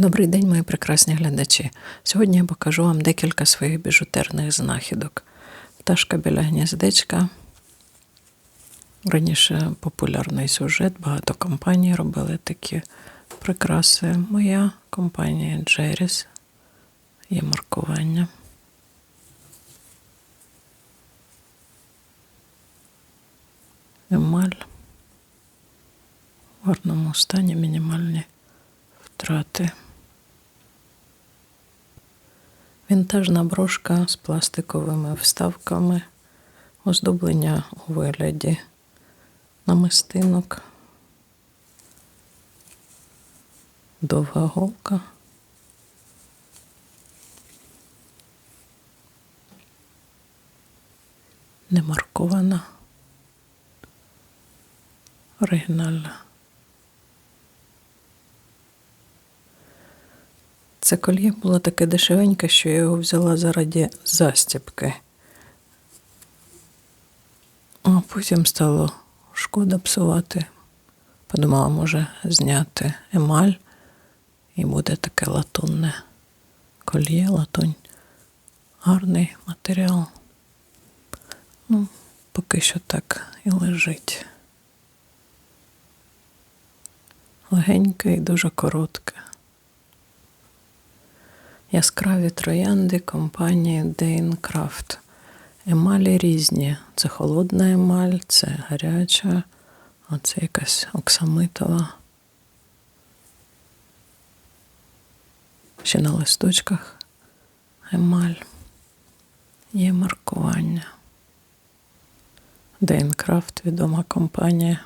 Добрий день, мої прекрасні глядачі. Сьогодні я покажу вам декілька своїх біжутерних знахідок. Пташка біля гніздечка. Раніше популярний сюжет, багато компаній робили такі прикраси. Моя компанія Джеріс. Є маркування. Емаль. В гарному стані мінімальні втрати. Вінтажна брошка з пластиковими вставками, оздоблення у вигляді намистинок, довга голка. Не маркована. Оригінальна. Це кольє було таке дешевеньке, що я його взяла заради застібки. А потім стало шкода псувати. Подумала, може зняти емаль і буде таке латунне кольє, латунь. Гарний матеріал. Ну, поки що так і лежить. Легеньке і дуже коротке. Яскраві троянди компанії Дейн Крафт. Емалі різні. Це холодна емаль, це гаряча, а це якась оксамитова. Ще на листочках емаль. Є маркування. Дейн Крафт відома компанія.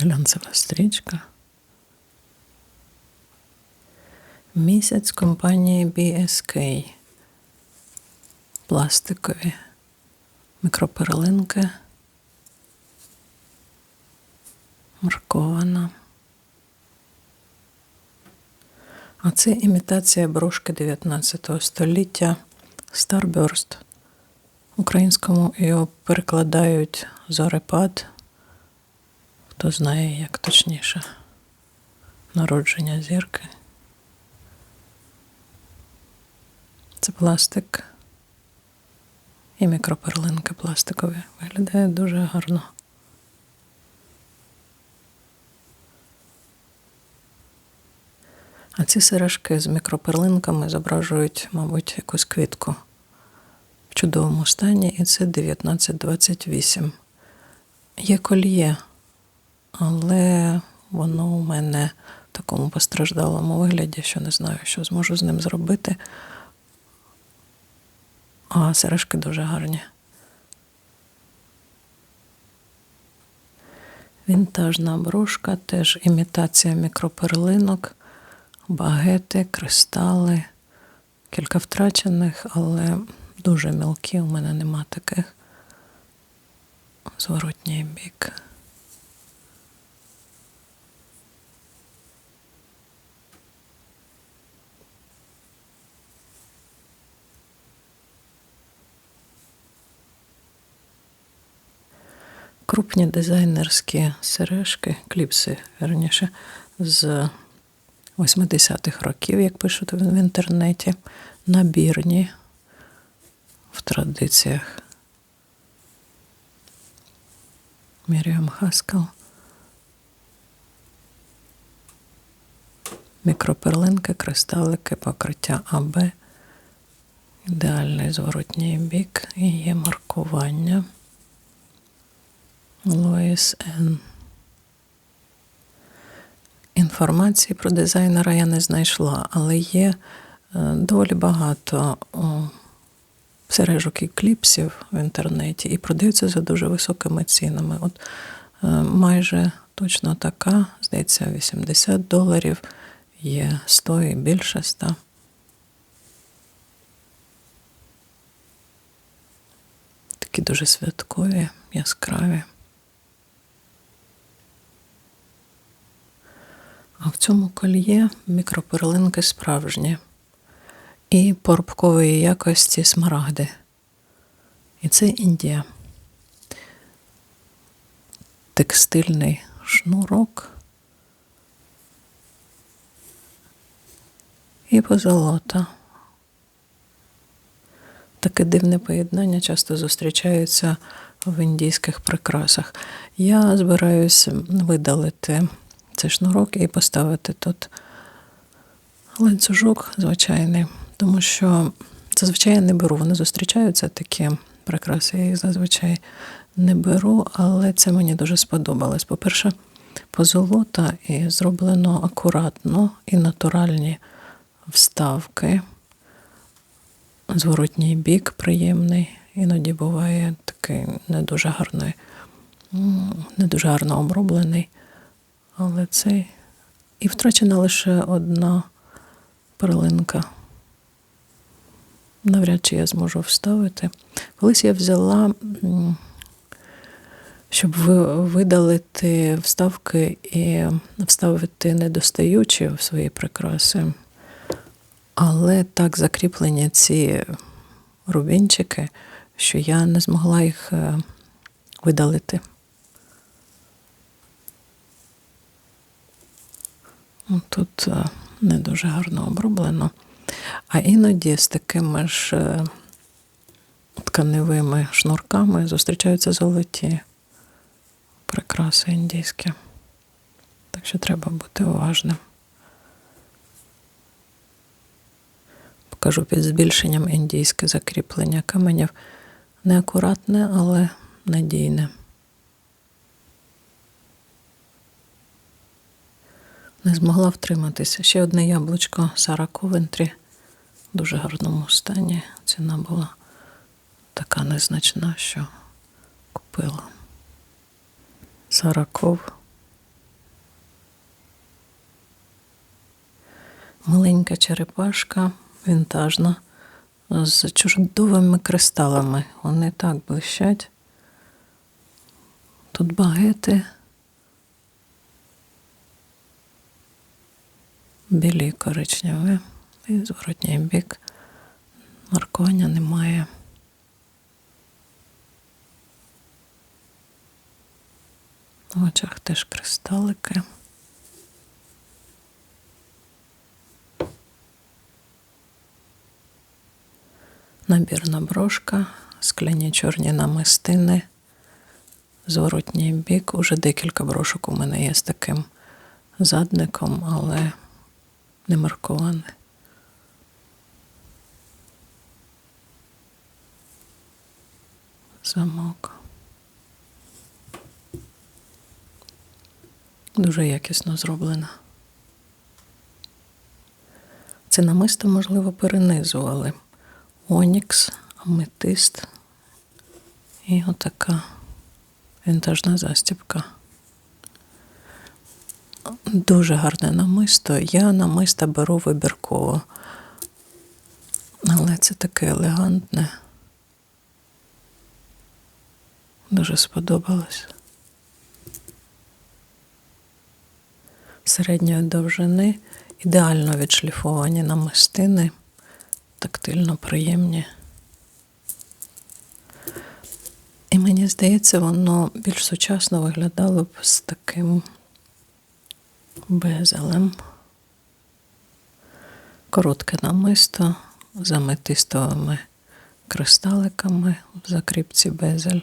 Глянцева стрічка. Місяць компанії BSK. Пластикові мікроперлинки. Маркована. А це імітація брошки 19 століття Starburst. Українському його перекладають зорепад. Хто знає, як точніше народження зірки. Це пластик і мікроперлинки пластикові. Виглядає дуже гарно. А ці сережки з мікроперлинками зображують, мабуть, якусь квітку в чудовому стані, і це 1928. Є кольє але воно у мене в такому постраждалому вигляді, що не знаю, що зможу з ним зробити. А сережки дуже гарні. Вінтажна брошка, теж імітація мікроперлинок, багети, кристали, кілька втрачених, але дуже мілкі, у мене нема таких. Зворотній бік. Крупні дизайнерські сережки, кліпси, верніше, з 80-х років, як пишуть в інтернеті, набірні в традиціях. Міріам Хаскал. Мікроперлинки, кристалики, покриття АБ, ідеальний зворотній бік і є маркування. Лоїс Н. Інформації про дизайнера я не знайшла, але є е, доволі багато сережок і кліпсів в інтернеті і продаються за дуже високими цінами. От е, майже точно така, здається, 80 доларів, є 100 і більше 100. Такі дуже святкові, яскраві. А в цьому кольє мікроперлинки справжні і поробкової якості смарагди. І це Індія. текстильний шнурок і позолота. Таке дивне поєднання часто зустрічається в індійських прикрасах. Я збираюся видалити цей шнурок і поставити тут ланцюжок звичайний, тому що зазвичай я не беру. Вони зустрічаються такі прикраси, я їх зазвичай не беру, але це мені дуже сподобалось. По-перше, позолота і зроблено акуратно і натуральні вставки. Зворотній бік приємний, іноді буває такий не дуже гарний, не дуже гарно оброблений. Але цей. І втрачена лише одна перлинка. Навряд чи я зможу вставити. Колись я взяла, щоб видалити вставки і вставити недостаючі в свої прикраси. Але так закріплені ці рубінчики, що я не змогла їх е, видалити. Тут е, не дуже гарно оброблено. А іноді з такими ж е, тканевими шнурками зустрічаються золоті прикраси індійські. Так що треба бути уважним. Покажу під збільшенням індійське закріплення каменів. Неакуратне, але надійне. Не змогла втриматися. Ще одне яблучко Сара Ковентрі в дуже гарному стані. Ціна була така незначна, що купила. Сара Ков. Маленька черепашка, вінтажна, з чудовими кристалами. Вони так блищать. Тут багети. Білі і коричневі. І зворотній бік. Маркування немає. В очах теж кристалики. Набірна брошка, скляні чорні намистини, зворотній бік. Уже декілька брошок у мене є з таким задником, але не марковане. Замок. Дуже якісно зроблена. Це намисто, можливо, перенизували. Онікс, аметист і отака вінтажна застібка. Дуже гарне намисто. Я намиста беру вибірково. Але це таке елегантне. Дуже сподобалось. Середньої довжини, ідеально відшліфовані намистини, тактильно приємні. І мені здається, воно більш сучасно виглядало б з таким безелем. Коротке намисто з аметистовими кристаликами в закріпці безель.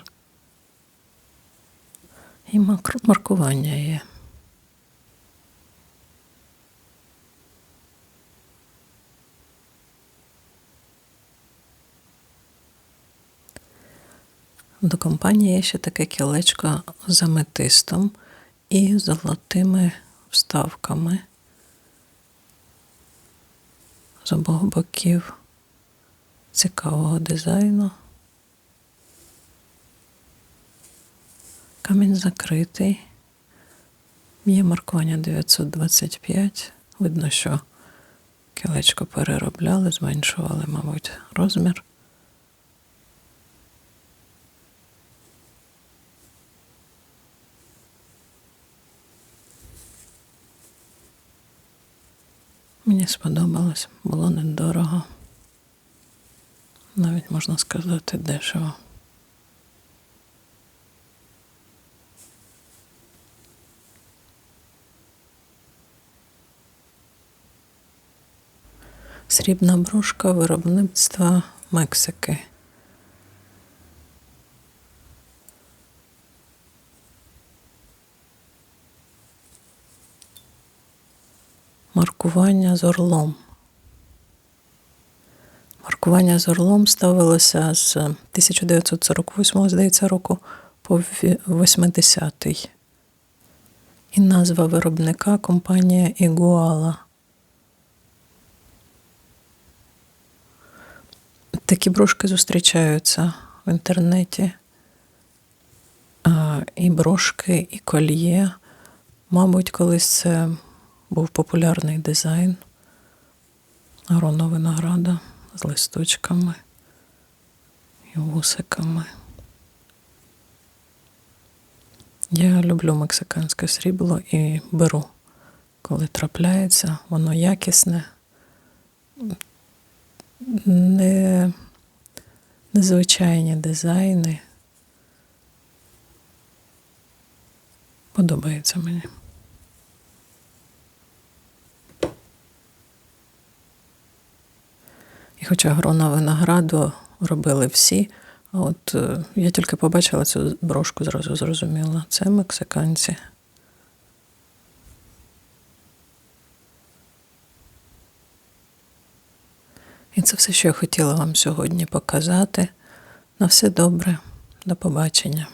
І маркування є. До компанії є ще таке кілечко з аметистом і золотими вставками з обох боків цікавого дизайну. Камінь закритий. Є маркування 925. Видно, що кілечко переробляли, зменшували, мабуть, розмір. Мені сподобалось, було недорого. Навіть можна сказати дешево. Срібна брошка виробництва Мексики. Маркування з орлом. Маркування з орлом ставилося з 1948, здається, року по 80-й. І назва виробника компанія Ігуала. Такі брошки зустрічаються в інтернеті. І брошки, і кольє. Мабуть, колись це був популярний дизайн грона винограда з листочками і вусиками. Я люблю мексиканське срібло і беру, коли трапляється, воно якісне, не, незвичайні дизайни. Подобається мені. І хоча грона винограду робили всі, а от е, я тільки побачила цю брошку, зразу зрозуміла. Це мексиканці. І це все, що я хотіла вам сьогодні показати. На все добре. До побачення.